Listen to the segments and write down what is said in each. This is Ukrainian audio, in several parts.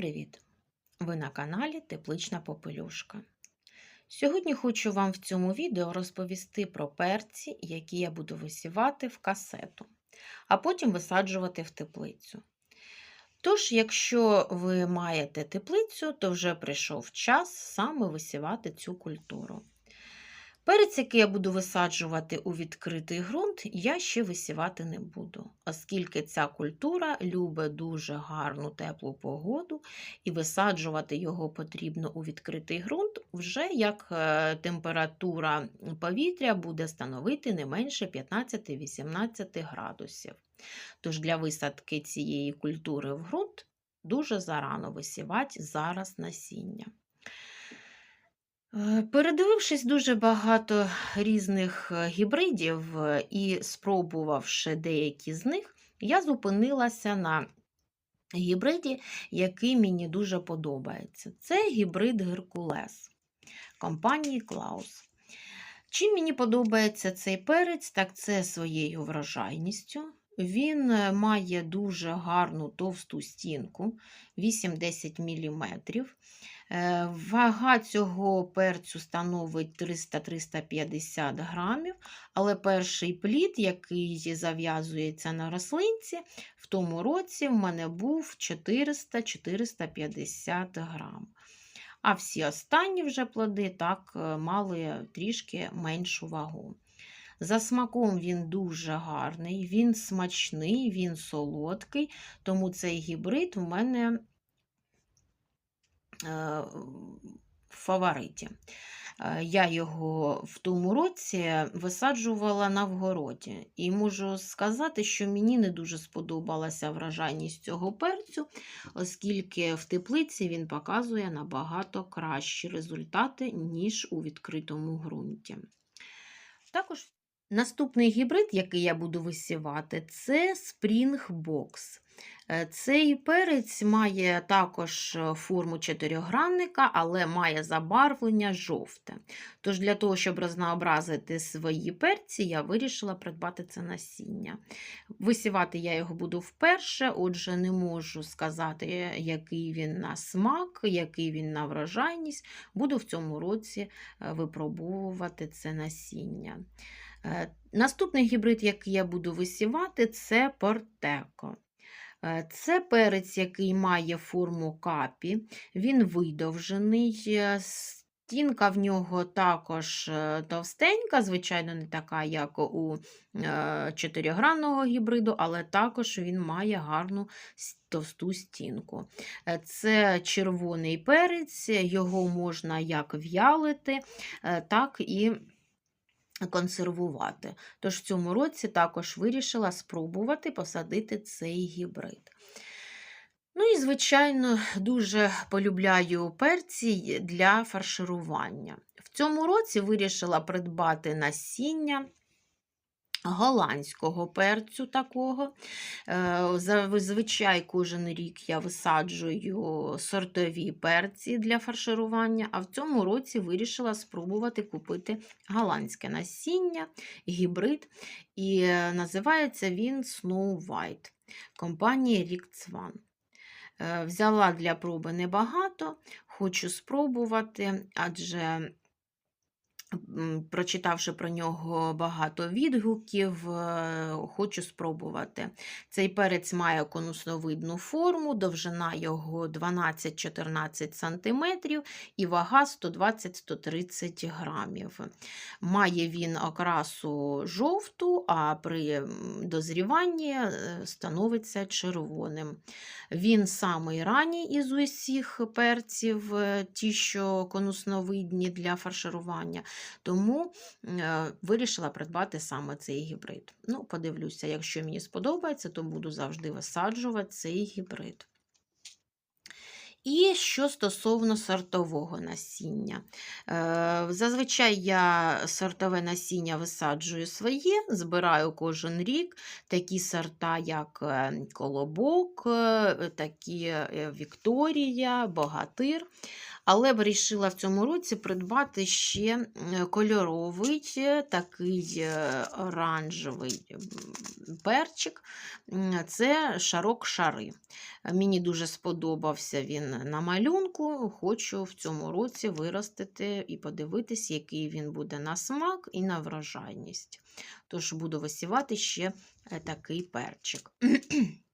привіт! Ви на каналі Теплична Попелюшка. Сьогодні хочу вам в цьому відео розповісти про перці, які я буду висівати в касету, а потім висаджувати в теплицю. Тож, якщо ви маєте теплицю, то вже прийшов час саме висівати цю культуру. Перець, який я буду висаджувати у відкритий ґрунт, я ще висівати не буду, оскільки ця культура любить дуже гарну теплу погоду, і висаджувати його потрібно у відкритий ґрунт, вже як е, температура повітря буде становити не менше 15-18 градусів. Тож для висадки цієї культури в ґрунт дуже зарано висівати зараз насіння. Е, Передивившись дуже багато різних е, гібридів е, і спробувавши деякі з них, я зупинилася на гібриді, який мені дуже подобається. Це гібрид Геркулес компанії Клаус. Чим мені подобається цей перець, так це своєю врожайністю. Він е, має дуже гарну товсту стінку 8-10 мм. Е, Вага цього перцю становить 300-350 грамів, але перший плід, який зав'язується на рослинці, в тому році в мене був 400-450 грам. А всі останні вже плоди так е, мали трішки меншу вагу. За смаком він дуже гарний, він смачний, він солодкий, тому цей гібрид у мене е, в фавориті. Е, Я його в тому році висаджувала на вгороді. І можу сказати, що мені не дуже сподобалася вражайність цього перцю, оскільки в теплиці він показує набагато кращі результати, ніж у відкритому ґрунті. Також наступний гібрид, який я буду висівати, це Springbox. Е, Цей перець має також е, форму чотирьохгранника, але має забарвлення жовте. Тож для того, щоб рознообразити свої перці, я вирішила придбати це насіння. Висівати я його буду вперше, отже, не можу сказати, який він на смак, який він на врожайність. Буду в цьому році е, випробовувати це насіння. Е, Наступний гібрид, який я буду висівати, це портеко. Е, Це перець, який має форму капі, він видовжений. е, Стінка в нього також товстенька, звичайно, не така, як у чотиригранного гібриду, але також він має гарну товсту стінку. Це червоний перець, його можна як в'ялити, так і консервувати. Тож в цьому році також вирішила спробувати посадити цей гібрид. Ну і, звичайно, дуже полюбляю перці для фарширування. В цьому році вирішила придбати насіння голландського перцю такого. Е, Зазвичай кожен рік я висаджую сортові перці для фарширування, а в цьому році вирішила спробувати купити голландське насіння, гібрид, і е, називається він Snow White компанії Рікцван. Е, Взяла для проби небагато, хочу спробувати, адже прочитавши про нього багато відгуків, е, хочу спробувати. Цей перець має конусновидну форму, довжина його 12-14 см і вага 120-130 грамів. Має він окрасу жовту, а при дозріванні е, становиться червоним. Він самий ранній із усіх перців, е, ті, що конусновидні для фарширування. Тому е, вирішила придбати саме цей гібрид. Ну, подивлюся, якщо мені сподобається, то буду завжди висаджувати цей гібрид. І що стосовно сортового насіння. Е, Зазвичай я сортове насіння висаджую своє, збираю кожен рік такі сорта, як е, Колобок, такі Вікторія, Богатир. Але б рішила в цьому році придбати ще кольоровий, е, такий е, оранжевий перчик. Це шарок шари. Мені дуже сподобався він на малюнку. Хочу в цьому році виростити і подивитись, який він буде на смак і на врожайність. Тож буду висівати ще е, такий перчик.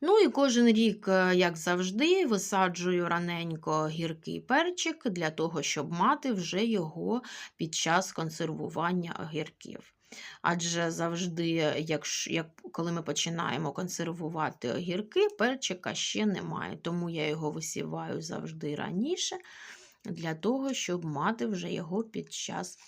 Ну і кожен рік, е, як завжди, висаджую раненько гіркий перчик для того, щоб мати вже його під час консервування огірків. Адже завжди, якщо, як, коли ми починаємо консервувати огірки, перчика ще немає. Тому я його висіваю завжди раніше, для того, щоб мати вже його під час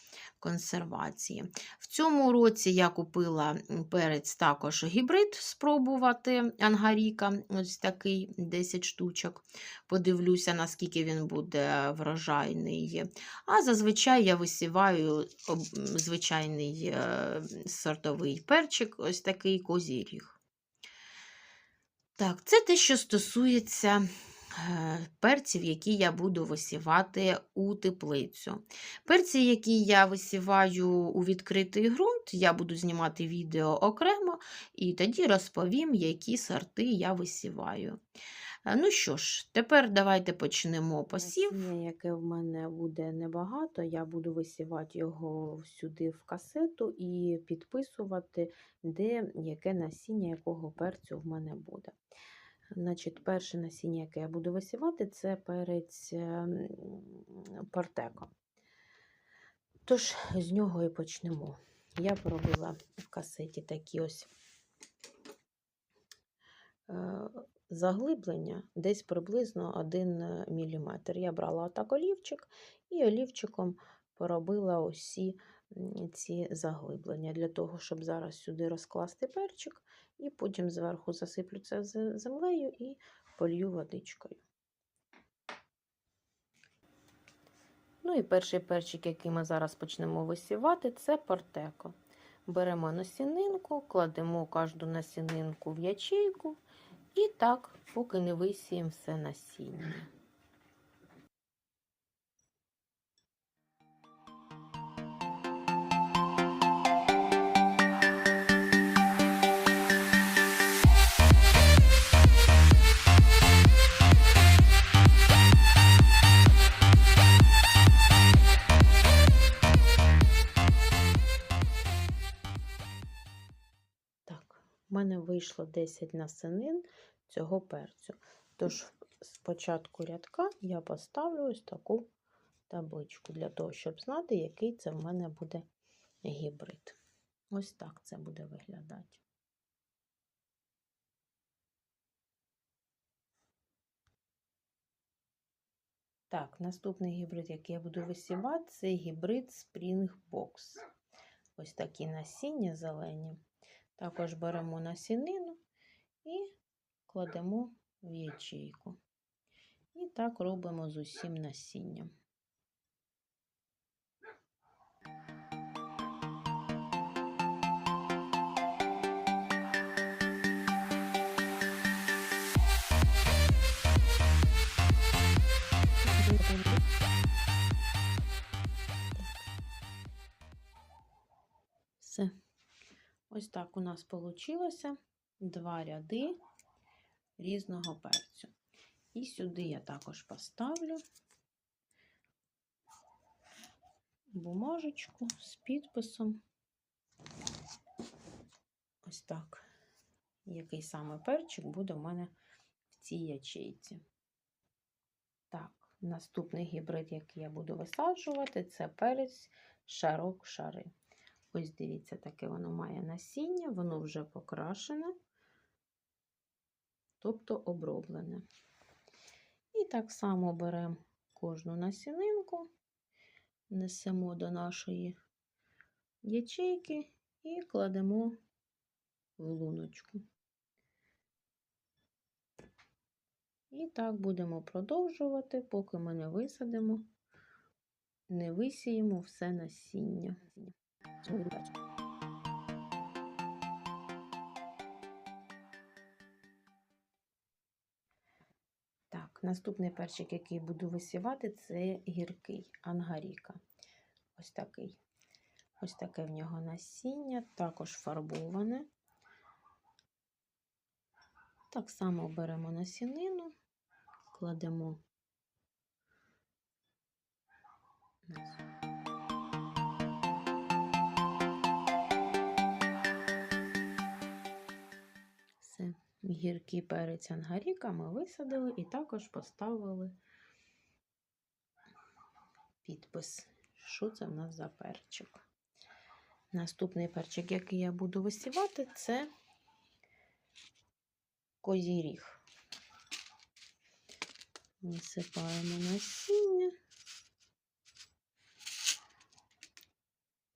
консервації. В цьому році я купила перець також гібрид спробувати ангаріка, ось такий 10 штучок. Подивлюся, наскільки він буде врожайний. А зазвичай я висіваю звичайний е, сортовий перчик, ось такий козіріг. Так, це те, що стосується перців, які я буду висівати у теплицю. Перці, які я висіваю у відкритий ґрунт, я буду знімати відео окремо, і тоді розповім, які сорти я висіваю. Е, Ну що ж, тепер давайте почнемо посів. Яке в мене буде небагато, я буду висівати його сюди в касету і підписувати, де яке насіння якого перцю в мене буде. Значить, перше насіння, яке я буду висівати, це перець ем. Тож, з нього і почнемо. Я поробила в касеті такі ось е, заглиблення десь приблизно 1 мм. Я брала отак олівчик і олівчиком поробила усі ці заглиблення для того, щоб зараз сюди розкласти перчик, і потім зверху засиплю це землею і полью водичкою. Ну і перший перчик, який ми зараз почнемо висівати, це портеко. Беремо насінинку, кладемо кожну насінинку в ячейку і так, поки не висіємо все насіння. В мене вийшло 10 насінин цього перцю. Тож з початку рядка я поставлю ось таку табличку для того, щоб знати, який це в мене буде гібрид. Ось так це буде виглядати. Так, наступний гібрид, який я буду висівати, це гібрид Springbox. Ось такі насіння зелені. Також беремо насінину і кладемо в ячейку. І так робимо з усім насінням. Ось так у нас вийшло два ряди різного перцю. І сюди я також поставлю бумажечку з підписом. Ось так. Який саме перчик буде в мене в цій ячейці. Так, наступний гібрид, який я буду висаджувати, це перець шарок шари. Ось дивіться, таке воно має насіння, воно вже покрашене, тобто оброблене. І так само беремо кожну насінинку, несемо до нашої ячейки і кладемо в луночку. І так будемо продовжувати, поки ми не висадимо, не висіємо все насіння. Так, наступний перчик, який буду висівати, це гіркий ангаріка. Ось такий. Ось таке в нього насіння, також фарбоване. Так само беремо насінину, кладемо на Гіркий перець ангаріка ми висадили і також поставили підпис, що це в нас за перчик. Наступний перчик, який я буду висівати, це козіріг. Висипаємо насіння.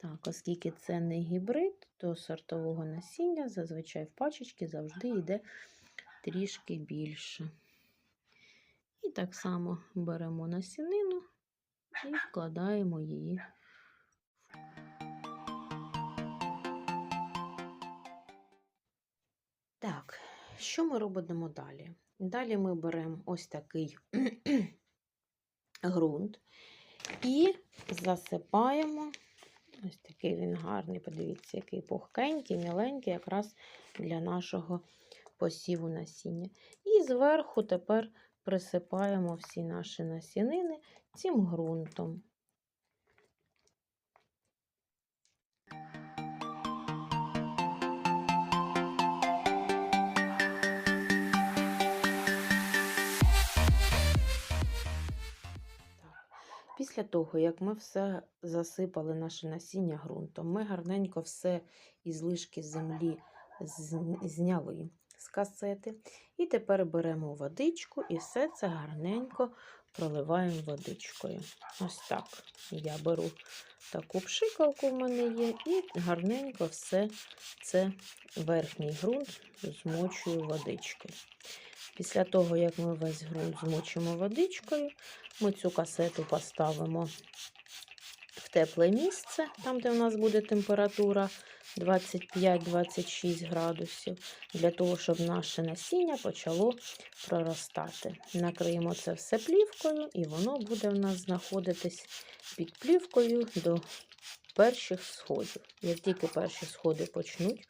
Так, оскільки це не гібрид, то сортового насіння зазвичай в пачечки завжди йде трішки більше. І так само беремо насінину і вкладаємо її. Так, що ми робимо далі? Далі ми беремо ось такий ґрунт і засипаємо. Ось такий він гарний, подивіться, який пухкенький, міленький, якраз для нашого посіву насіння. І зверху тепер присипаємо всі наші насінини цим ґрунтом. Після того, як ми все засипали наше насіння ґрунтом, ми гарненько все із лишки землі зняли з касети. І тепер беремо водичку і все це гарненько проливаємо водичкою. Ось так. Я беру таку пшикалку в мене є, і гарненько все це верхній ґрунт змочую водичкою. Після того, як ми весь ґрунт змочимо водичкою, ми цю касету поставимо в тепле місце, там, де у нас буде температура 25-26 градусів, для того, щоб наше насіння почало проростати. Накриємо це все плівкою, і воно буде в нас знаходитись під плівкою до перших сходів. Як тільки перші сходи почнуть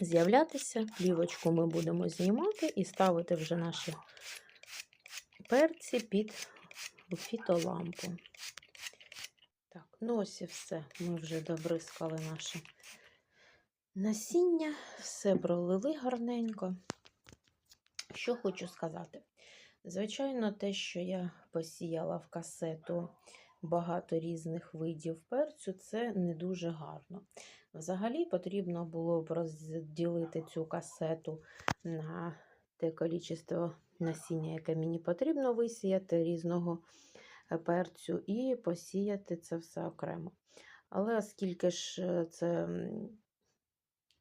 з'являтися, плівочку ми будемо знімати і ставити вже наші перці під фітолампу. Так, ну ось і все. Ми вже добризкали наше насіння, все пролили гарненько. Що хочу сказати. Звичайно, те, що я посіяла в касету багато різних видів перцю, це не дуже гарно. Взагалі потрібно було б розділити цю касету на те кількість насіння, яке мені потрібно висіяти різного перцю, і посіяти це все окремо. Але оскільки ж е, це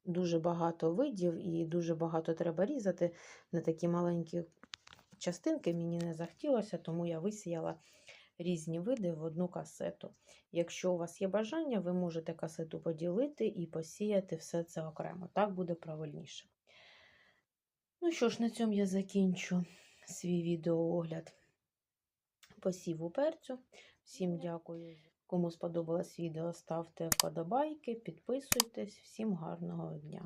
дуже багато видів і дуже багато треба різати на такі маленькі частинки, мені не захотілося, тому я висіяла різні види в одну касету. Якщо у вас є бажання, ви можете касету поділити і посіяти все це окремо. Так буде правильніше. Ну що ж, на цьому я закінчу свій відеоогляд посіву перцю. Всім дякую. Кому сподобалось відео, ставте вподобайки, підписуйтесь. Всім гарного дня!